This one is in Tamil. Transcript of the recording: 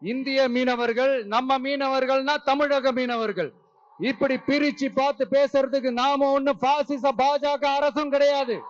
இந்திய மீனவர்கள் நம்ம மீனவர்கள்னா தமிழக மீனவர்கள். இப்படி பிரிச்சு பார்த்து பேசுறதுக்கு நாம ஒண்ணு பாசிச பாஜக அரசும் கிடையாது.